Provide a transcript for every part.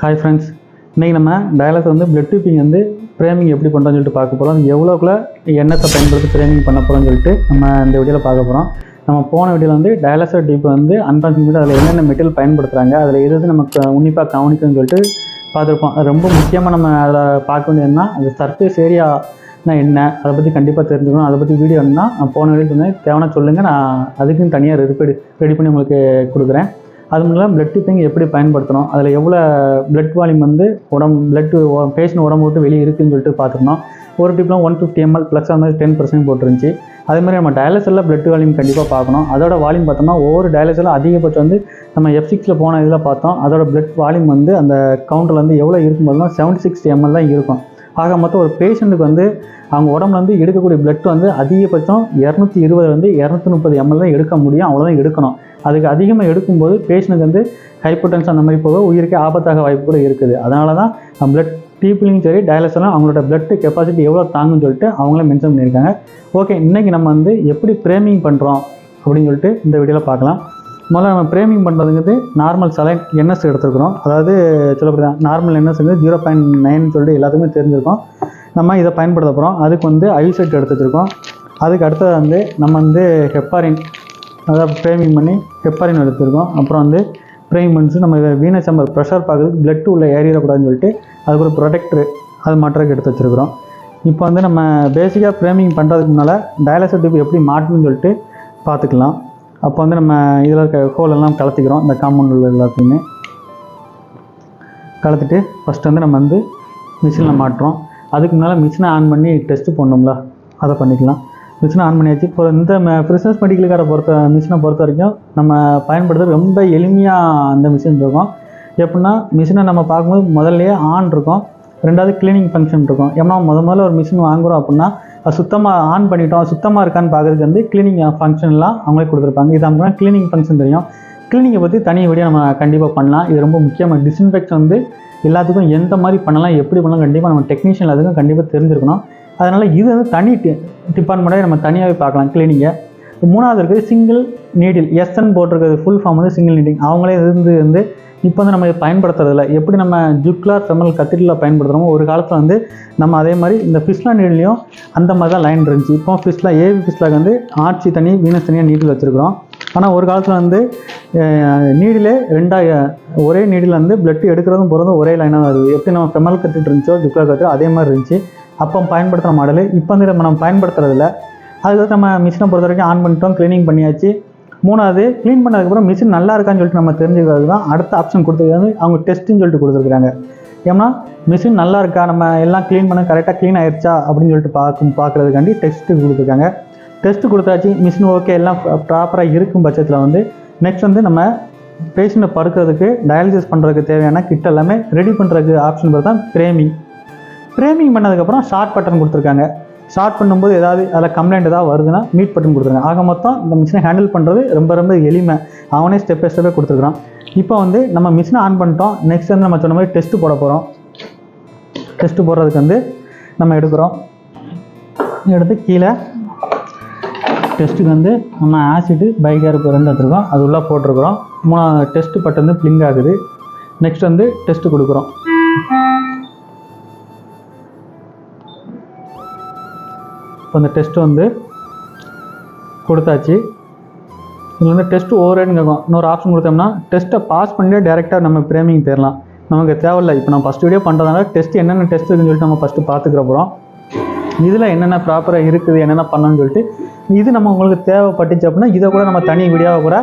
Hi friends இன்றைக்கி நம்ம dialogue வந்து பிளட் டியூப்பிங் வந்து ஃப்ரேமிங் எப்படி பண்ணுறோம்னு சொல்லிட்டு பார்க்க போகிறோம் எவ்வளோக்குள்ள எண்ணத்தை பயன்படுத்தி ஃப்ரேமிங் பண்ண போகிறோம்னு சொல்லிட்டு நம்ம இந்த வீடியோவில் பார்க்க போகிறோம் நம்ம போன வீடியோவில் வந்து டயாலிசர் டியூப் வந்து அன்பாக்சிங் பண்ணி அதில் என்னென்ன மெட்டீரியல் பயன்படுத்துகிறாங்க அதில் எது எது நமக்கு உன்னிப்பாக கவனிக்கணும்னு சொல்லிட்டு பார்த்துருப்போம். ரொம்ப முக்கியமாக நம்ம அதில் பார்க்க வேண்டியதுன்னா அந்த சர்ஃபேஸ் ஏரியா என்ன அதை பற்றி கண்டிப்பாக தெரிஞ்சுக்கணும். அதை பற்றி வீடியோ நான் போன வீடியோ சொன்னேன். தேவைன்னா சொல்லுங்கள் நான் அதுக்குன்னு தனியாக ரெடி ரெடி பண்ணி உங்களுக்கு கொடுக்குறேன். அது மட்டும் பிளட் டிப்பிங் எப்படி பயன்படுத்தணும்? அதில் எவ்வளோ பிளட் வால்யூம் வந்து உடம்பு பிளட் பேஷண்ட் உடம்பு விட்டு வெளியே இருக்குதுன்னு சொல்லிட்டு பார்த்துருந்தோம். ஒரு diploma one fifty ML plus அந்த மாதிரி டென் பர்சன்ட் போட்டுருந்துச்சு. அதே மாதிரி நம்ம டயாலிசிஸில் பிளட் வால்யூம் கண்டிப்பாக பார்க்கணும். அதோட வால்யூம் பார்த்தோம்னா ஒவ்வொரு டயாலிசிஸில் அதிகபட்சம் வந்து நம்ம எஃப் சிக்ஸில் போன இதில் பார்த்தோம். அதோட பிளட் வால்யூம் வந்து அந்த கவுண்டரில் வந்து எவ்வளோ இருக்கும் போதுனா செவன்ட்டி சிக்ஸ்டி எம்எல் தான் இருக்கும். ஆக மொத்தம் ஒரு பேஷண்ட்டுக்கு வந்து அவங்க உடம்புலேருந்து எடுக்கக்கூடிய பிளட் வந்து அதிகபட்சம் இரநூத்தி இருபதுலேருந்து இரநூத்தி முப்பது எம்எல் தான் எடுக்க முடியும். அவ்வளோதான் எடுக்கணும். அதுக்கு அதிகமாக எடுக்கும்போது பேஷண்ட்டுக்கு வந்து ஹைப்போடென்ஷன் அந்த மாதிரி போக உயிருக்கே ஆபத்தாக வாய்ப்பு கூட இருக்குது. அதனால தான் பிளட் டீப்லிங் சரி டயாலிசெல்லாம் அவங்களோட பிளட் கெப்பாசிட்டி எவ்வளோ தாங்குன்னு சொல்லிட்டு அவங்களே மென்ஷன் பண்ணியிருக்காங்க. ஓகே இன்றைக்கி நம்ம வந்து எப்படி ஃப்ரேமிங் பண்ணுறோம் அப்படின்னு சொல்லிட்டு இந்த வீடியோவில் பார்க்கலாம். முதல்ல நம்ம ஃப்ரேமிங் பண்ணுறதுங்கிறது நார்மல் சலைன் என்எஸ் எடுத்துருக்குறோம். அதாவது சொல்லப்படுதான் நார்மல் என்எஸ்ங்கிறது ஜீரோ பாயிண்ட் நைன் சொல்லிட்டு எல்லாத்துக்குமே தெரிஞ்சிருக்கோம். நம்ம இதை பயன்படுத்த போகிறோம் அதுக்கு வந்து ஐசெட் எடுத்து அதுக்கு அடுத்தது வந்து நம்ம வந்து ஹெப்பாரின் அதாவது ஃப்ரேமிங் பண்ணி ஹெப்பாரின் எடுத்துருக்கோம். அப்புறம் வந்து ஃப்ரேமிங் பண்ணிச்சு நம்ம இதை வீண சம்பர் ப்ரெஷர் பார்க்குறதுக்கு பிளட் உள்ள ஏறிடக்கூடாதுன்னு சொல்லிட்டு அதுக்கு ஒரு ப்ரொடெக்டர் அது மாட்டுறதுக்கு எடுத்து வச்சுருக்கிறோம். இப்போ வந்து நம்ம பேசிக்காக ஃப்ரேமிங் பண்ணுறதுக்கு முன்னால் டயாலிசர் டியூப் எப்படி மாட்டணும்னு சொல்லிட்டு பார்த்துக்கலாம். அப்போ வந்து நம்ம இதில் இருக்க ஹோல் எல்லாம் கலத்திக்கிறோம் இந்த காம்பவுண்ட் உள்ள எல்லாத்தையுமே. கலத்திட்டு ஃபஸ்ட்டு வந்து நம்ம வந்து மிஷினில் மாட்டுறோம் அதுக்கு முன்னால் மிஷினை ஆன் பண்ணி டெஸ்ட்டு பண்ணோம்ல அதை பண்ணிக்கலாம். மிஷினை ஆன் பண்ணியாச்சு. இப்போ இந்த ஃப்ரிசஸ் மெடிக்கலுக்கார பொறுத்த மிஷினை பொறுத்த வரைக்கும் நம்ம பயன்படுத்துறது ரொம்ப எளிமையாக அந்த மிஷின் இருக்கும். எப்படின்னா மிஷினை நம்ம பார்க்கும்போது முதல்லையே ஆன் இருக்கும். ரெண்டாவது க்ளீனிங் ஃபங்க்ஷன் இருக்கும். ஏன்னா முத முதல்ல ஒரு மிஷின் வாங்குறோம் அப்படின்னா அது சுத்தமாக ஆன் பண்ணிட்டோம் சுத்தமாக இருக்கான்னு பார்க்குறதுக்கு வந்து க்ளீனிங் ஃபங்க்ஷன்லாம் அவங்களே கொடுத்துருப்பாங்க. இது அவங்க க்ளீனிங் ஃபங்க்ஷன் தெரியும். க்ளீனிங்கை பற்றி தனி வீடியோ நம்ம கண்டிப்பாக பண்ணலாம். இது ரொம்ப முக்கியமாக டிஸ்இன்ஃபெக்ஷன் வந்து எல்லாத்துக்கும் எந்த மாதிரி பண்ணலாம் எப்படி பண்ணலாம் கண்டிப்பாக நம்ம டெக்னீஷியன் அதுக்கும் கண்டிப்பாக தெரிஞ்சிருக்கணும். அதனால் இது வந்து தனி டிபார்ட்மெண்ட்டாக நம்ம தனியாகவே பார்க்கலாம் க்ளீனிங்கை மூணாவது இருக்குது சிங்கிள் நீடில் எஸ்என் போட்டிருக்கிறது ஃபுல் ஃபார்ம் வந்து சிங்கிள் நீடிங் அவங்களே இருந்து வந்து இப்போ வந்து நம்ம பயன்படுத்துறதில்ல. எப்படி நம்ம ஜுக்லார் ஃபெமல் கத்திரியில் பயன்படுத்துகிறோமோ ஒரு காலத்தில் வந்து நம்ம அதே மாதிரி இந்த ஃபிஸ்லா நீட்லையும் அந்த மாதிரி தான் லைன் இருந்துச்சு. இப்போ ஃபிஸ்லா ஏவி ஃபிஸ்லாக்கு வந்து ஆட்சி தனி வீனஸ் தனியாக நீடில் வச்சுருக்கிறோம். ஆனால் ஒரு காலத்தில் வந்து நீடிலே ரெண்டாக ஒரே நீடில் வந்து பிளட் எடுக்கிறதும் போகிறதும் ஒரே லைனாக தான் இருக்குது எப்படி நம்ம ஃபெமல் கத்திட்டு இருந்துச்சோ ஜுக்லார் கத்திரி அதே மாதிரி இருந்துச்சு. அப்போ பயன்படுத்துகிற மாடலு இப்போ வந்து நம்ம நம்ம பயன்படுத்துறதில்ல. அதுக்கு நம்ம மிஷினை பொறுத்த வரைக்கும் ஆன் பண்ணிட்டோம் க்ளீனிங் பண்ணியாச்சு. மூணாவது க்ளீன் பண்ணதுக்கப்புறம் மிஷின் நல்லா இருக்கான்னு சொல்லிட்டு நம்ம தெரிஞ்சுக்கிறது தான் அடுத்த ஆப்ஷன் கொடுத்துருக்காங்க. அவங்க டெஸ்ட்டுன்னு சொல்லிட்டு கொடுத்துருக்காங்க. ஏன்னா மிஷின் நல்லா இருக்கா? நம்ம எல்லாம் க்ளீன் பண்ண கரெக்டாக க்ளீன் ஆயிடுச்சா அப்படின்னு சொல்லிட்டு பார்க்கும் பார்க்குறதுக்காண்டி டெஸ்ட்டு கொடுத்துருக்காங்க. டெஸ்ட்டு கொடுத்தாச்சு மிஷின் ஓகே எல்லாம் ப்ராப்பராக இருக்கும் பட்சத்தில் வந்து நெக்ஸ்ட் வந்து நம்ம பேஷண்ட்டை படுக்கிறதுக்கு டயாலிசிஸ் பண்ணுறதுக்கு தேவையான கிட் எல்லாமே ரெடி பண்ணுறதுக்கு ஆப்ஷன் பார்த்து தான் ஃப்ரேமிங் ஃப்ரேமிங் பண்ணதுக்கப்புறம் ஷார்ட் பட்டன் கொடுத்துருக்காங்க. ஷார்ட் பண்ணும்போது ஏதாவது அதில் கம்ப்ளைண்ட் ஏதாவது வருதுன்னா மீட் பட்டன் கொடுத்துருக்காங்க. ஆக மொத்தம் இந்த மிஷினை ஹேண்டில் பண்ணுறது ரொம்ப ரொம்ப எளிமை. அவனே ஸ்டெப் பை ஸ்டெப்பே கொடுத்துருக்குறான். இப்போ வந்து நம்ம மிஷினை ஆன் பண்ணிட்டோம். நெக்ஸ்ட் வந்து நம்ம சொன்ன மாதிரி டெஸ்ட்டு போட போகிறோம் டெஸ்ட்டு போடுறதுக்கு வந்து நம்ம எடுக்கிறோம். எடுத்து கீழே டெஸ்ட்டுக்கு வந்து நம்ம ஆசிட்டு பைக்காருக்கு ரெண்டு எடுத்துருக்கோம். அது உள்ளே போட்டிருக்கிறோம். மூணாவது டெஸ்ட்டு பட்டு வந்து ப்ளிங்க் ஆகுது. நெக்ஸ்ட் வந்து டெஸ்ட்டு கொடுக்குறோம். இப்போ இந்த டெஸ்ட்டு வந்து கொடுத்தாச்சு. இதில் வந்து டெஸ்ட்டு ஓவரேன்னு கேட்கும் இன்னொரு ஆப்ஷன் கொடுத்தோம்னா டெஸ்ட்டை பாஸ் பண்ணிட்டு டேரெக்டாக நம்ம ப்ரேமிங் தேரலாம் நமக்கு தேவையில்லை. இப்போ நம்ம ஃபஸ்ட் வீடியோ பண்ணுறதுனால டெஸ்ட் என்னென்ன டெஸ்ட் இருக்குன்னு சொல்லிட்டு நம்ம ஃபஸ்ட்டு பார்த்துக்கிற போகிறோம் இதில் என்னென்ன ப்ராப்பராக இருக்குது என்னென்ன பண்ணணும்னு சொல்லிட்டு இது நம்ம உங்களுக்கு தேவைப்பட்டுச்சு அப்படின்னா இதை கூட நம்ம தனி வீடியோவை கூட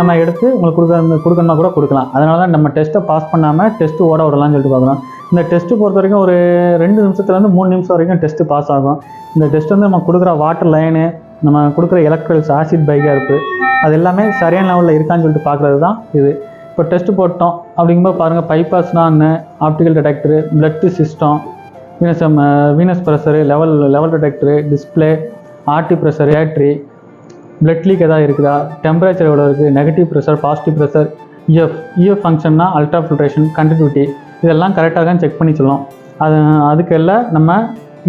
நம்ம எடுத்து உங்களுக்கு கொடுக்க கொடுக்கணும்னா கூட கொடுக்கலாம். அதனால தான் நம்ம டெஸ்ட்டை பாஸ் பண்ணாமல் டெஸ்ட்டு ஓட விடலாம்னு சொல்லிட்டு பார்க்குறோம் இந்த டெஸ்ட்டு பொறுத்த வரைக்கும் ஒரு ரெண்டு நிமிஷத்துலேருந்து மூணு நிமிஷம் வரைக்கும் டெஸ்ட்டு பாஸ் ஆகும். இந்த டெஸ்ட் வந்து நம்ம கொடுக்குற வாட்டர் லைனு நம்ம கொடுக்குற எலக்ட்ரல்ஸ் ஆசிட் பைக்காக இருக்குது அது எல்லாமே சரியான லெவலில் இருக்கான்னு சொல்லிட்டு பார்க்குறது தான் இது. இப்போ டெஸ்ட்டு போட்டோம். அப்படிங்கும்போது பாருங்கள் பைபாஸ்னா என்ன optical detector blood system venous venous pressure level level detector display RT pressure ஏட்ரி blood leak எதாவது இருக்குதா? டெம்பரேச்சர் எவ்வளோ இருக்குது negative pressure positive pressure EF EF ஃபங்க்ஷன்னா அல்ட்ரா ஃபில்ட்ரேஷன் கண்டினியூட்டி இதெல்லாம் கரெக்டாக தான் செக் பண்ணி சொல்லலாம் அது அதுக்கெல்லாம் நம்ம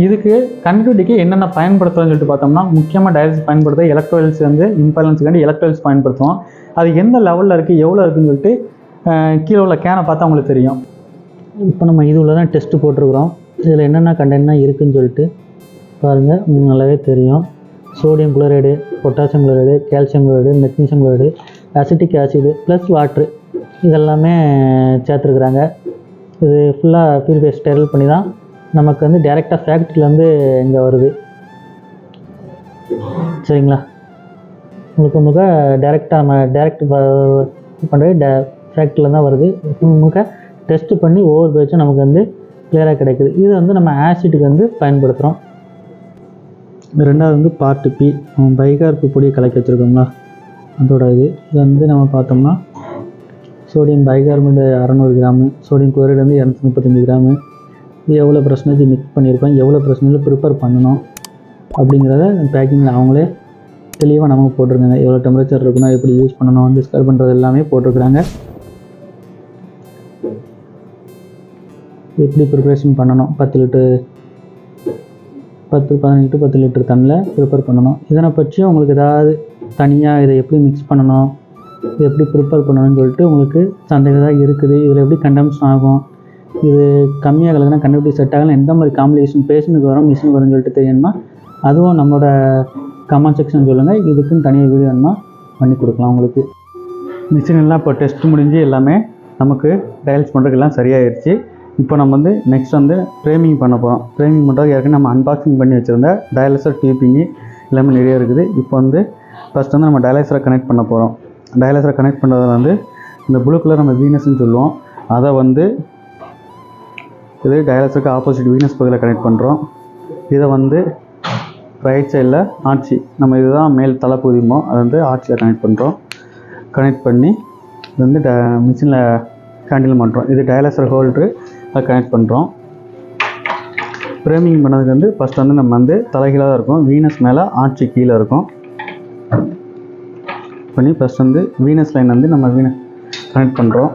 இதுக்கு கண்டினியூட்டிக்கு என்னென்ன பயன்படுத்துறோம்னு சொல்லிட்டு பார்த்தோம்னா முக்கியமாக டயாலிசிஸ் பயன்படுத்த எலக்ட்ரோல்ஸ் வந்து இம்பேலன்ஸுக்காண்டி எலக்ட்ரோல்ஸ் பயன்படுத்துவோம். அது எந்த லெவலில் இருக்குது எவ்வளோ இருக்குன்னு சொல்லிட்டு கீழே உள்ள கேனை பார்த்தா உங்களுக்கு தெரியும். இப்போ நம்ம இது உள்ள தான் டெஸ்ட்டு போட்டிருக்கிறோம். இதில் என்னென்ன கண்டென்ட்லாம் இருக்குதுன்னு சொல்லிட்டு பாருங்கள் உங்களுக்கு நல்லாவே தெரியும். Sodium chloride potassium chloride calcium chloride magnesium chloride acetic acid plus water இதெல்லாமே சேர்த்துருக்குறாங்க. இது ஃபுல்லாக ப்யூரிஃபை ஸ்டெரல் பண்ணி தான் நமக்கு வந்து டேரெக்டாக ஃபேக்ட்ரியிலேருந்து இங்கே வருது. சரிங்களா? உங்களுக்கு முழுக்க டேரெக்டாக நம்ம டேரெக்ட் பண்ணுறது டே ஃபேக்ட்ரியில் தான் வருது. முழுக்க டெஸ்ட் பண்ணி ஒவ்வொரு பேட்சும் நமக்கு வந்து கிளியராக கிடைக்குது. இது வந்து நம்ம ஆசிட்டுக்கு வந்து பயன்படுத்துகிறோம் ரெண்டாவது வந்து பார்ட்டு பி பைகார்ப்பு பொடியை கலக்கி வச்சுருக்கோங்களா அதோட இது. இது வந்து நம்ம பார்த்தோம்னா சோடியம் பைகார்பனேட் அறநூறு கிராமு சோடியம் குளோரைடு வந்து இரநூத்தி முப்பத்தஞ்சு கிராமு. இது எவ்வளோ பர்சன்டேஜ் மிக்ஸ் பண்ணியிருக்கோம் எவ்வளோ பர்சன்டேஜ் ப்ரிப்பேர் பண்ணணும் அப்படிங்கிறத பேக்கிங்கில் அவங்களே தெளிவாக நமக்கு போட்டிருக்காங்க. எவ்வளோ டெம்பரேச்சர் இருக்கணும் எப்படி யூஸ் பண்ணணும் டிஸ்கர் பண்ணுறது எல்லாமே போட்டிருக்கிறாங்க. எப்படி ப்ரிப்ரேஷன் பண்ணணும் பத்து லிட்டர் பத்து பதினெட்டு பத்து லிட்டர் தண்ணியில் ப்ரிப்பேர் பண்ணணும். இதனை பற்றி உங்களுக்கு ஏதாவது தனியாக இதை எப்படி மிக்ஸ் பண்ணணும் இது எப்படி ப்ரிப்பேர் பண்ணணும்னு சொல்லிட்டு உங்களுக்கு சந்தேகம் தான் இருக்குது. இதில் எப்படி கண்டம்ஸ் ஆகும்? இது கம்மியாக கலக்குனா கண்டுபிடி செட் ஆகலாம் எந்த மாதிரி காம்பினேஷன் பேஷனுக்கு வரும் மிஷினுக்கு வரும்னு சொல்லிட்டு தெரியணுமா அதுவும் நம்மளோட கமெண்ட் செக்ஷன் சொல்லுங்கள் இதுக்குன்னு தனியாக வீடியோ வேணுமா? பண்ணி கொடுக்கலாம் உங்களுக்கு. மிஷின் எல்லாம் இப்போ டெஸ்ட் முடிஞ்சு எல்லாமே நமக்கு டயல்ஸ் பண்ணுறதுக்கெல்லாம் சரியாயிருச்சு. இப்போ நம்ம வந்து நெக்ஸ்ட் வந்து ஃப்ரேமிங் பண்ண போகிறோம் ஃப்ரேமிங் பண்ணுறதுக்கு ஏற்கனவே நம்ம அன்பாக்சிங் பண்ணி வச்சுருந்த டயலசர் டியூப்பிங்கு எல்லாமே நிறைய இருக்குது. இப்போ வந்து ஃபஸ்ட் வந்து நம்ம டயலசரை கனெக்ட் பண்ண போகிறோம் டயலைசரை கனெக்ட் பண்ணுறதுல வந்து இந்த ப்ளூ கலர் நம்ம வீனஸ்ன்னு சொல்லுவோம். அதை வந்து இது டயலைசருக்கு ஆப்போசிட் வீனஸ் பகுதியில் கனெக்ட் பண்ணுறோம் இதை வந்து ரைட் சைடில் ஆட்சி நம்ம இதுதான் மேல் தலைப்பகுதிமோ அதை வந்து ஆட்சியில் கனெக்ட் பண்ணுறோம் கனெக்ட் பண்ணி இது வந்து ட மிஷினில் ஹேண்டில் பண்ணுறோம் இது டயலைசர் ஹோல்ட்ரு அதை கனெக்ட் பண்ணுறோம் ஃப்ரேமிங் பண்ணதுக்கு வந்து ஃபஸ்ட் வந்து நம்ம வந்து தலைகீழாக தான் இருக்கும். வீனஸ் மேலே ஆட்சி கீழே இருக்கும். பண்ணி ஃபஸ்ட் வந்து வீனஸ் லைன் வந்து நம்ம வீன கனெக்ட் பண்ணுறோம்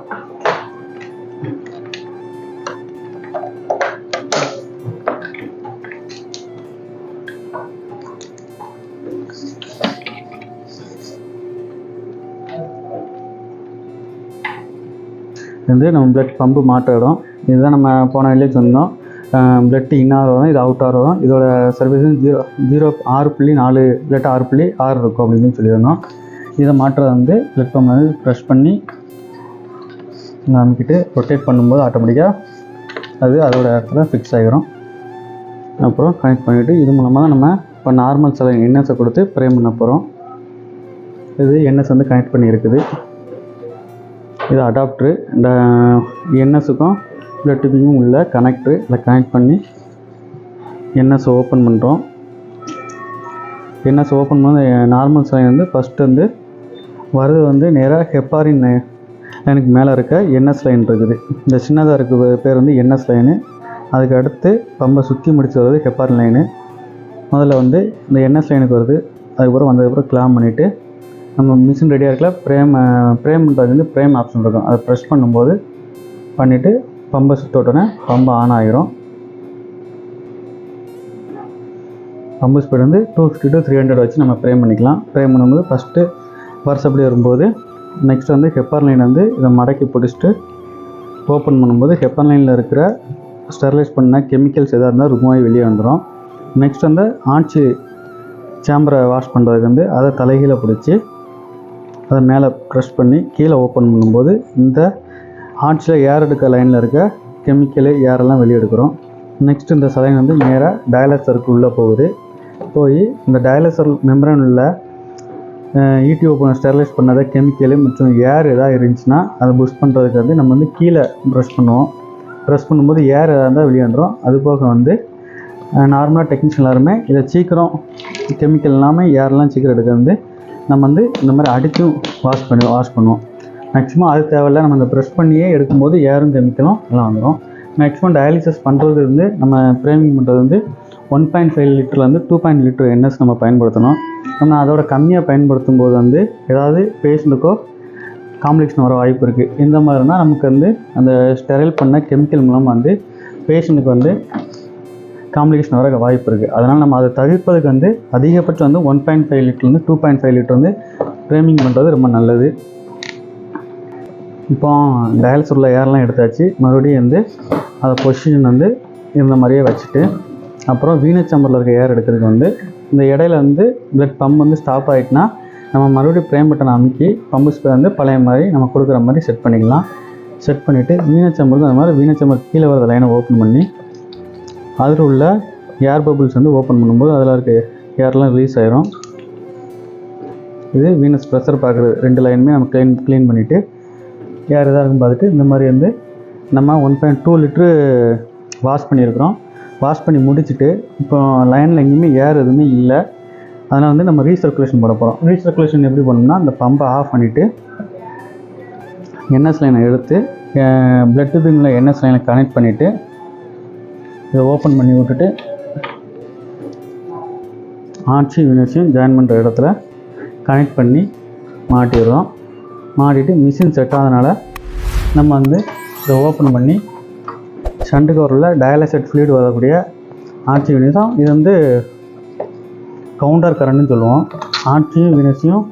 வந்து நம்ம பிளட் பம்பு மாற்ற இடம். இதுதான் நம்ம போன வெளியே சொன்னோம் பிளட் இன்னார் வரும் இது அவுட் ஆர் வரும் இதோட சர்வீஸ் ஜீரோ ஜீரோ ஆறு புள்ளி நாலு பிளட் ஆறு புள்ளி ஆறு இருக்கும் அப்படின்னு சொல்லியிருந்தோம். இதை மாற்றுறது வந்து பிளட் பம்ப் வந்து ப்ரெஷ் பண்ணி நம்பிக்கிட்டு ரொட்டேட் பண்ணும்போது ஆட்டோமேட்டிக்காக அது அதோட இடத்துல ஃபிக்ஸ் ஆகிரும் அப்புறம் கனெக்ட் பண்ணிவிட்டு இது மூலமாக தான் நம்ம இப்போ நார்மல் சில என்எஸை கொடுத்து ஃப்ரேம் பண்ண போகிறோம் இது என்எஸ் வந்து கனெக்ட் பண்ணியிருக்குது இது அடாப்டரு இந்த என்எஸுக்கும் பிளட் உள்ள கனெக்டரு இதை கனெக்ட் பண்ணி என்எஸ் ஓப்பன் பண்ணுறோம் என்எஸ் ஓப்பன் பண்ண நார்மல் சைன் வந்து ஃபஸ்ட்டு வந்து வருது வந்து நேராக ஹெப்பாரின் லைனுக்கு மேலே இருக்க என்எஸ் லைன் இருக்குது. இந்த சின்னதாக இருக்க பேர் வந்து என்எஸ் லைனு. அதுக்கு அடுத்து பம்பை சுற்றி முடிச்சு வருது ஹெப்பாரின் லைனு. முதல்ல வந்து இந்த என்எஸ் லைனுக்கு வருது அதுக்கப்புறம் வந்ததுக்கப்புறம் கிளாம் பண்ணிவிட்டு நம்ம மிஷின் ரெடியாக இருக்கல ப்ரேம் ப்ரேம் பண்ணுறது வந்து ப்ரேம் ஆப்ஷன் இருக்கும். அதை ப்ரெஸ் பண்ணும்போது பண்ணிவிட்டு பம்பை சுத்த உடனே பம்பு ஆன் ஆகிரும் பம்பு ஸ்பீடு வந்து two fifty to three hundred வச்சு நம்ம ப்ரேம் பண்ணிக்கலாம். ப்ரேம் பண்ணும்போது ஃபஸ்ட்டு வருஷப்படி வரும்போது நெக்ஸ்ட் வந்து ஹெப்பர் லைன் வந்து இதை மடக்கி பிடிச்சிட்டு ஓப்பன் பண்ணும்போது ஹெப்பர் லைனில் இருக்கிற ஸ்டெர்லைஸ் பண்ண கெமிக்கல்ஸ் எதாக இருந்தால் ருமாய் வெளியே வந்துடும் நெக்ஸ்ட் வந்து ஆட்சி சேம்பரை வாஷ் பண்ணுறதுக்கு வந்து அதை தலைகீழ பிடிச்சி அதை மேலே ப்ரெஷ் பண்ணி கீழே ஓப்பன் பண்ணும்போது இந்த ஆட்சியில் ஏர் எடுக்க லைனில் இருக்க கெமிக்கலு ஏரெல்லாம் வெளியே எடுக்கிறோம். நெக்ஸ்ட் இந்த சலைன் வந்து நேராக டயலசருக்கு உள்ளே போகுது. போய் இந்த டயலசர் மெம்பரன் உள்ள யூடியூப் ஸ்டெர்லைஸ் பண்ணாத கெமிக்கலு மற்றும் ஏர் எதாவது இருந்துச்சுன்னா அதை புஷ் பண்ணுறதுக்கு வந்து நம்ம வந்து கீழே ப்ரெஷ் பண்ணுவோம். ப்ரெஷ் பண்ணும்போது ஏர் எதாக இருந்தால் வெளியே வந்துடும் அது போக வந்து நார்மலாக டெக்னீஷியன் எல்லாருமே இதை சீக்கிரம் கெமிக்கல் இல்லாமல் ஏர்லாம் சீக்கிரம் எடுக்க வந்து நம்ம வந்து இந்த மாதிரி அடித்தும் வாஷ் பண்ணி வாஷ் பண்ணுவோம். மேக்ஸிமம் அது தேவையில்ல. நம்ம இந்த ப்ரெஷ் பண்ணியே எடுக்கும்போது ஏரும் கெமிக்கலும் எல்லாம் வந்துடும் மேக்ஸிமம் டயாலிசிஸ் பண்ணுறது வந்து நம்ம ஃப்ரேமிங் பண்ணுறது வந்து ஒன் பாயிண்ட் ஃபைவ் லிட்டர்லேருந்து டூ பாயிண்ட் லிட்டர் என்எஸ் நம்ம பயன்படுத்தணும். நம்ம அதோட கம்மியாக பயன்படுத்தும் போது வந்து ஏதாவது பேஷண்ட்டுக்கோ காம்ப்ளிகேஷன் வர வாய்ப்பு இருக்குது இந்த மாதிரினா நமக்கு வந்து அந்த ஸ்டெரைல் பண்ண கெமிக்கல் மூலமாக வந்து பேஷண்ட்டுக்கு வந்து காம்ப்ளிகேஷன் வர வாய்ப்பு இருக்குது அதனால் நம்ம அதை தவிர்ப்பதுக்கு வந்து அதிகபட்சம் வந்து ஒன் பாயிண்ட் ஃபைவ் லிட்டர்லேருந்து டூ பாயிண்ட் ஃபைவ் லிட்டர் வந்து ஃப்ரேமிங் பண்ணுறது ரொம்ப நல்லது. இப்போ டயல்ஸ் உள்ள ஏர்லாம் எடுத்தாச்சு. மறுபடியும் வந்து அதை பொசிஷன் வந்து இந்த மாதிரியே வச்சுட்டு அப்புறம் வீணச்சம்பரில் இருக்க ஏர் எடுக்கிறதுக்கு வந்து இந்த இடையில வந்து பிளட் பம்ப் வந்து ஸ்டாப் ஆகிட்டுனா நம்ம மறுபடியும் பிரேம் பட்டன் அமைக்கி பம்பு ஸ்ப்ரே வந்து பழைய மாதிரி நம்ம கொடுக்குற மாதிரி செட் பண்ணிக்கலாம். செட் பண்ணிவிட்டு வீணச்சம்பருக்கு அந்த மாதிரி வீணச்சம்பர் கீழே வர லைனை ஓப்பன் பண்ணி அதில் உள்ள ஏர் பபுள்ஸ் வந்து ஓப்பன் பண்ணும்போது அதில் இருக்க ஏர்லாம் ரிலீஸ் ஆகிரும் இது வீனஸ் ப்ரெஷர் பார்க்குறது ரெண்டு லைனுமே நம்ம க்ளீன் க்ளீன் பண்ணிவிட்டு ஏர் இதாக இருக்கும் பார்த்துட்டு இந்த மாதிரி வந்து நம்ம one point two litre wash பண்ணியிருக்கிறோம். வாஷ் பண்ணி முடிச்சுட்டு இப்போ லைனில் எங்கேயுமே ஏர் எதுவுமே இல்லை. அதனால் வந்து நம்ம ரீசர்க்குலேஷன் போட போகிறோம் ரீசர்க்குலேஷன் எப்படி பண்ணணும்னா அந்த பம்பை ஆஃப் பண்ணிவிட்டு என்எஸ் லைனை எடுத்து பிளட் டியூபிங்கில் என்எஸ் லைனை கனெக்ட் பண்ணிவிட்டு இதை ஓப்பன் பண்ணி விட்டுட்டு ஆட்சி யூனிட்ஸையும் ஜாயின் பண்ணுற இடத்துல கனெக்ட் பண்ணி மாட்டிடுறோம். மாட்டிட்டு மிஷின் செட் ஆனதுனால நம்ம வந்து இதை ஓப்பன் பண்ணி ஷண்ட் கவரில் டயாலிசெட் ஃப்ளூயிட் வரக்கூடிய ஆர்ச்சி வினிசம் இது வந்து கவுண்டர் கரண்ட்னு சொல்லுவோம். ஆர்ச்சியும் யூனிட்ஸையும்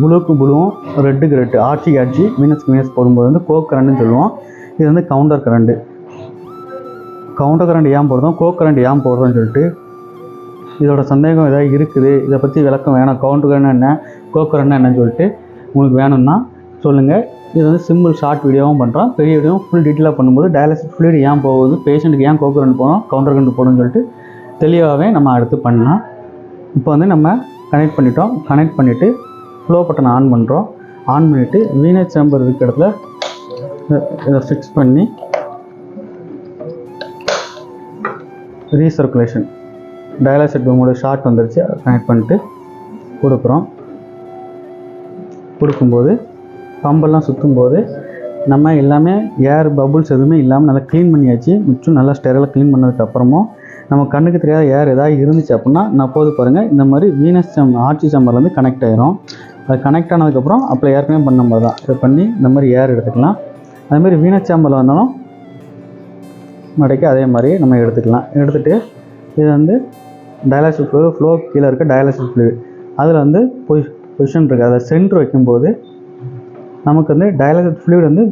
ப்ளூக்கு ப்ளூவும் ரெட்டுக்கு ரெட்டு ஆர்ச்சிக்கு ஆர்ச்சி வீனஸ்க்கு வீனஸ் போடும்போது வந்து கோக் கரண்ட்னு சொல்லுவோம். இது வந்து கவுண்டர் கரண்ட்டு கவுண்டர் கரண்ட் ஏன் போடுறோம்? கோக் கரண்ட் ஏன் போடுறோம்னு சொல்லிட்டு. இதோட சந்தேகம் ஏதாவது இருக்குது? இதை பற்றி விளக்கம் வேணும். கவுண்டர் கரண்ட் என்ன? கோக் கரண்ட் என்னன்னு சொல்லிட்டு உங்களுக்கு வேணும்னா சொல்லுங்கள் இது வந்து சிம்பிள் ஷார்ட் வீடியோவும் பண்ணுறோம் பெரிய வீடியோவும் ஃபுல் டீட்டெயிலாக பண்ணும்போது டயாலிசிஸ் ஃப்ளூயிட் ஏன் போகுது பேஷண்ட்டுக்கு ஏன் கோக் கரண்ட் போகணும் கவுண்டர் கண்டு போகணும்னு சொல்லிட்டு தெளிவாகவே நம்ம அடுத்து பண்ணலாம். இப்போ வந்து நம்ம கனெக்ட் பண்ணிட்டோம். கனெக்ட் பண்ணிவிட்டு ஃப்ளோ பட்டன் ஆன் பண்ணுறோம் ஆன் பண்ணிவிட்டு வீனஸ் சேம்பர் இருக்க இடத்துல இதை- ஃபிக்ஸ் பண்ணி ரீசர்க்குலேஷன் டயாலிசிட் உங்களோட ஷார்ட் வந்துருச்சு. அதை கனெக்ட் பண்ணிட்டு கொடுக்குறோம். கொடுக்கும்போது பம்பெல்லாம் சுற்றும் போது நம்ம எல்லாமே ஏர் பபுள்ஸ் எதுவுமே இல்லாமல் நல்லா க்ளீன் பண்ணியாச்சு. மிச்சம் நல்லா ஸ்டெரலாக க்ளீன் பண்ணதுக்கப்புறமும் நம்ம கண்ணுக்கு தெரியாத ஏர் ஏதாவது இருந்துச்சு அப்படின்னா நான் போது பாருங்கள் இந்த மாதிரி வீனஸ் சம் ஆட்சி சம்பர்லேருந்து கனெக்ட் ஆயிரும். அது கனெக்ட் ஆனதுக்கப்புறம் அப்போ ஏற்கனவே பண்ண மாதிரி தான். இதை பண்ணி இந்த மாதிரி ஏர் எடுத்துக்கலாம். அதேமாதிரி வீனஸ் சாம்பரில் வந்தாலும் மடைக்கு அதே மாதிரி நம்ம எடுத்துக்கலாம். எடுத்துகிட்டு இது வந்து டயாலிசிஸ் ஃப்ளூ ஃப்ளோ கீழே இருக்க டயாலிசிஸ் ஃப்ளூ அதில் வந்து பொசி பொசிஷன் இருக்குது அதை சென்ட்ரு வைக்கும்போது நமக்கு வந்து டயாலிசிஸ் ஃப்ளூயிட் வந்து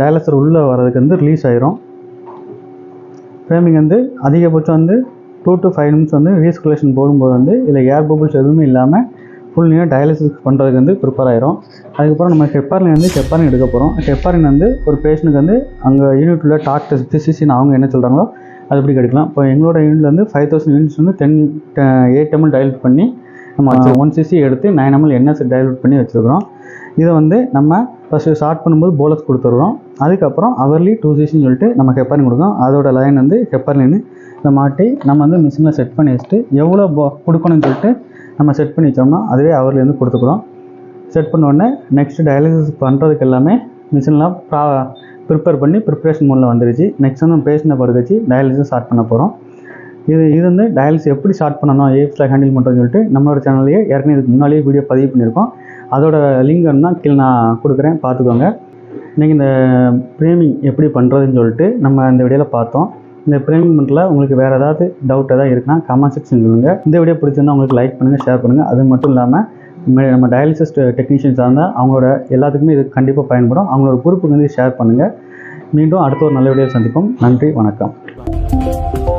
டயாலிசர் உள்ளே வர்றதுக்கு வந்து ரிலீஸ் ஆயிரும். ஃப்ரேமிங் வந்து அதிகபட்சம் வந்து டூ டு ஃபைவ் நிமிஷம் வந்து ரீசர்குலேஷன் போடும்போது வந்து இதில் ஏர் பபுள்ஸ் எதுவுமே இல்லாமல் ஃபுல் நீராக டயாலிசிஸ் பண்ணுறதுக்கு வந்து ப்ரிப்பேர் ஆயிரும். அதுக்கப்புறம் நம்ம ஹெப்பாரின் வந்து ஹெப்பாரின் எடுக்க போகிறோம் ஹெப்பாரின் வந்து ஒரு பேஷண்ட்டுக்கு வந்து அங்கே யூனிட் உள்ள டாக்டர்ஸ் ஃபிசிஷியன் அவங்க என்ன சொல்கிறாங்களோ அது எப்படி கிடைக்கலாம் இப்போ எங்களோட யூனிட்ல வந்து ஃபைவ் தௌசண்ட் யூனிட்ஸ் வந்து டென் எயிட் எம்எல் டைல்யூட் பண்ணி நம்ம ஒன் சிசி எடுத்து நைன் எம்எல் என்எஸ் டைல்யூட் பண்ணி வச்சுருக்கிறோம். இதை வந்து நம்ம ஃபஸ்ட்டு ஸ்டார்ட் பண்ணும்போது போலஸ் கொடுத்துட்றோம். அதுக்கப்புறம் அவர்லி டூ சிசின்னு சொல்லிட்டு நம்ம ஹெப்பாரின் கொடுக்கணும். அதோட லைன் வந்து ஹெப்பாரின் இதை மாட்டி நம்ம வந்து மிஷினில் செட் பண்ணி வச்சுட்டு எவ்வளோ போ- கொடுக்கணும்னு சொல்லிட்டு நம்ம செட் பண்ணி வச்சோம்னா அதுவே அவர்லேருந்து வந்து கொடுத்துக்குறோம். செட் பண்ண உடனே நெக்ஸ்ட் டயாலிசிஸ் பண்ணுறதுக்கு எல்லாமே மிஷின்லாம் ப்ரா ப்ரிப்பேர் பண்ணி ப்ரிப்ரேஷன் மூலம் வந்துருச்சு. நெக்ஸ்ட் வந்து பேஷண்ட்டை படுக்க வச்சு டயாலிசிஸ் ஸ்டார்ட் பண்ண போகிறோம் இது இது வந்து டயாலிசிஸ் எப்படி ஸ்டார்ட் பண்ணணும் ஏப்ஸில் ஹேண்டில் பண்ணுறதுன்னு சொல்லிட்டு நம்மளோட சேனல்லையே ஏற்கனவே இதுக்கு முன்னாலேயே வீடியோ பதிவு பண்ணியிருக்கோம். அதோட லிங்க் தான் கீழே நான் கொடுக்குறேன் பார்த்துக்கோங்க. இன்றைக்கி இந்த ப்ரேமிங் எப்படி பண்ணுறதுன்னு சொல்லிட்டு நம்ம இந்த வீடியோவில் பார்த்தோம். இந்த ஃப்ரேமிங் பண்ணுறதுல உங்களுக்கு வேறு ஏதாவது டவுட் ஏதாவது இருக்குன்னா கமெண்ட் செக்ஷன் சொல்லுங்கள் இந்த வீடியோ பிடிச்சிருந்தா உங்களுக்கு லைக் பண்ணுங்கள் ஷேர் பண்ணுங்கள் அது மட்டும் இல்லாமல் நம்ம- நம்ம டயாலிசிஸ் டெக்னீஷியன்ஸாக இருந்தால் அவங்களோட எல்லாத்துக்குமே இது கண்டிப்பாக பயன்படும். அவங்களோட குரூப்புக்கு வந்து ஷேர் பண்ணுங்கள் மீண்டும் அடுத்த ஒரு நல்ல வீடியோ சந்திப்போம். நன்றி வணக்கம்.